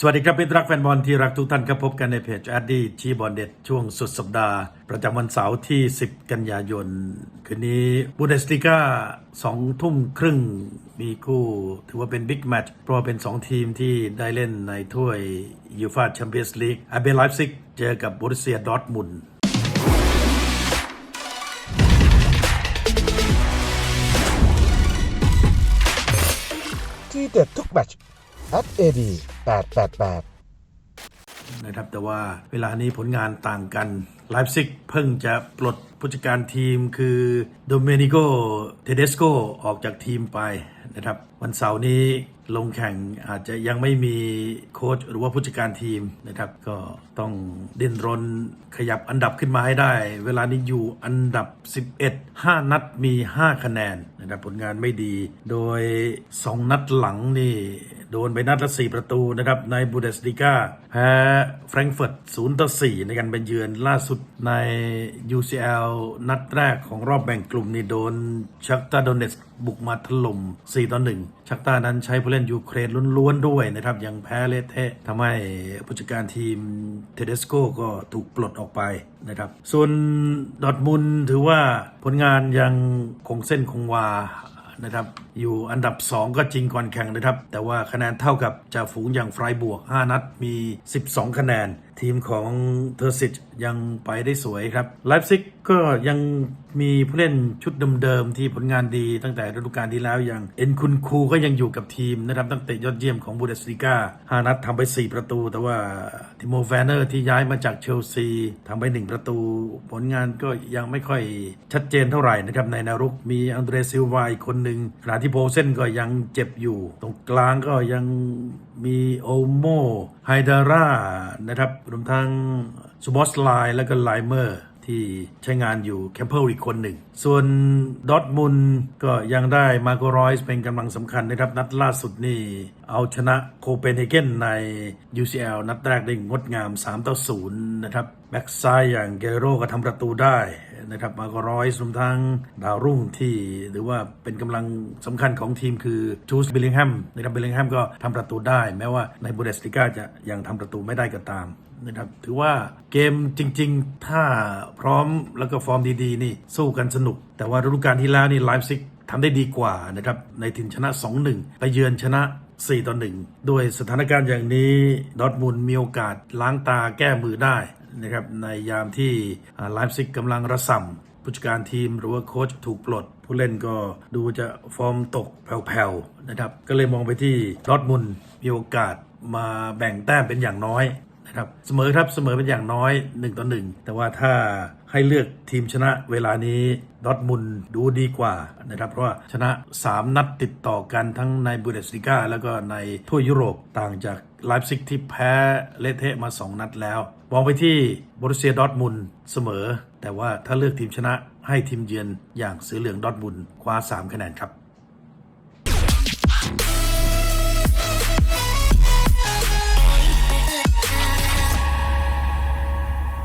สวัสดีครับเป็นรักแฟนบอลที่รักทุกท่านครับพบกันในเพจแอดดี้ชี้บอลเด็ดช่วงสุดสัปดาห์ ประจำวันเสาร์ที่ 10 กันยายน คืนนี้บูเดสติก้า2ทุ่มครึ่งมีคู่ ถือว่าเป็นบิ๊กแมตช์เพราะว่าเป็น 2 ทีมที่ได้เล่นในถ้วยยูฟาแชมเปี้ยนส์ลีกอาเบไลฟ์ซิกเจอกับบรูเซียดอร์ทมุนที่เด็ดทุกแมตช at ad 888นะครับแต่ว่าเวลานี้ผลงานต่างกันไลฟ์ซิกเพิ่งจะปลดผู้จัดการทีมคือโดเมนิโกเทเดสโกออกจากทีมไปนะครับ วันเสาร์นี้ลงแข่งอาจจะยังไม่มีโค้ชหรือว่าผู้จัดการทีมนะครับ ก็ต้องดิ้นรนขยับอันดับขึ้นมาให้ได้ เวลานี้อยู่อันดับ 11 5 นัดมี 5 คะแนนนะครับผลงานไม่ดี โดย 2 นัดหลังนี่ โดนไปนัดละ4ประตูนะครับในบูเดสติก้าแพ้แฟรงก์เฟิร์ต0ต่อ4ในการเป็นเยือนล่าสุดใน UCL นัดแรกของรอบแบ่งกลุ่มนี่โดนชักตาโดเนสบุกมาถล่ม4ต่อ1ชักตานั้นใช้ผู้เล่นยูเครนล้วนๆด้วยนะครับ ยังแพ้เละเทะทำให้ผู้จัดการทีมเทเดสโกก็ถูกปลดออกไปนะครับ ส่วนดอทมุนถือว่าผลงานยังคงเส้นคงวา นะครับ อยู่อันดับ 2 ก็จริงก่อนแข่งนะครับ แต่ว่าคะแนนเท่ากับจ่าฝูงอย่างไฟบวก 5 นัดมี 12 คะแนน ทีมของเทอร์ซิตยังไปได้สวยครับไลฟ์ซิกก็ยังมีผู้เล่นชุดเดิมๆที่ผลงานดีตั้งแต่ฤดูกาลที่แล้วอย่างเอ็นคุนคูก็ยังอยู่กับทีมนะครับตั้งแต่ยอดเยี่ยมของบูเดสลิก้า5นัดทำไป 4 ประตู แต่ว่าทิโมแฟนเนอร์ที่ย้ายมาจากเชลซีทำไป 1 ประตู ผลงานก็ยังไม่ค่อยชัดเจนเท่าไหร่นะครับในนวรุกมีอังเดรซิลวาอีกคนหนึ่งขณะที่โบเซนก็ยังเจ็บอยู่ ตรงกลางก็ยังมีโอโมไฮดาร่านะครับรวมทั้งสปอสไลน์และก็ไลเมอร์ที่ใช้งานอยู่แคมเปิลอีกคนหนึ่ง ส่วนดอทมุนก็ยังได้มาโกรอยส์เป็นกำลังสำคัญนะครับ นัดล่าสุดนี่เอาชนะโคเปนเฮเกนใน UCL นัดแรกได้งดงาม 3 ต่อ 0 นะครับ แบ็กซ้ายอย่างเกโรก็ทำประตูได้ นะครับมาโกรอยรวมทั้งดาวรุ่งที่หรือว่าเป็นกำลังสำคัญของทีมคือจูสบิลลิงแฮมนะครับบิลลิงแฮมก็ทำประตูได้ แม้ว่าในบูเดสติก้าจะยังทำประตูไม่ได้ก็ตามนะครับถือว่าเกมจริง ๆ ถ้าพร้อมแล้วก็ฟอร์มดี ๆ นี่สู้กันสนุก แต่ว่าฤดูกาลที่แล้วนี่ไลฟ์ซิกทำได้ดีกว่านะครับในถิ่นชนะ 2-1 ไปเยือนชนะ 4 ต่อ 1 ด้วยสถานการณ์อย่างนี้ ดอทมุนมีโอกาสล้างตาแก้มือได้ นะครับในยามที่ไลฟ์ซิกกำลังระส่ำผู้จัดการทีมหรือว่าโค้ชถูกปลด ผู้เล่นก็ดูจะฟอร์มตกแผ่วๆนะครับก็เลยมองไปที่ดอร์ทมุนมีโอกาสมาแบ่งแต้มเป็นอย่างน้อยนะครับเสมอครับเสมอเป็นอย่างน้อย1ต่อ1แต่ว่าถ้า ให้เลือกทีมชนะเวลานี้ดอทมุนดูดีกว่านะครับเพราะว่าชนะ 3 นัดติดต่อกันทั้งในบูเดสติก้าแล้วก็ในทั่วยุโรปต่างจากไลฟ์ซิกที่แพ้เลเทะมา 2 นัดแล้ว มองไปที่บรูเซียดอทมุนเสมอ แต่ว่าถ้าเลือกทีมชนะให้ทีมเยือนอย่างเสือเหลืองดอทมุนคว้า 3 คะแนนครับ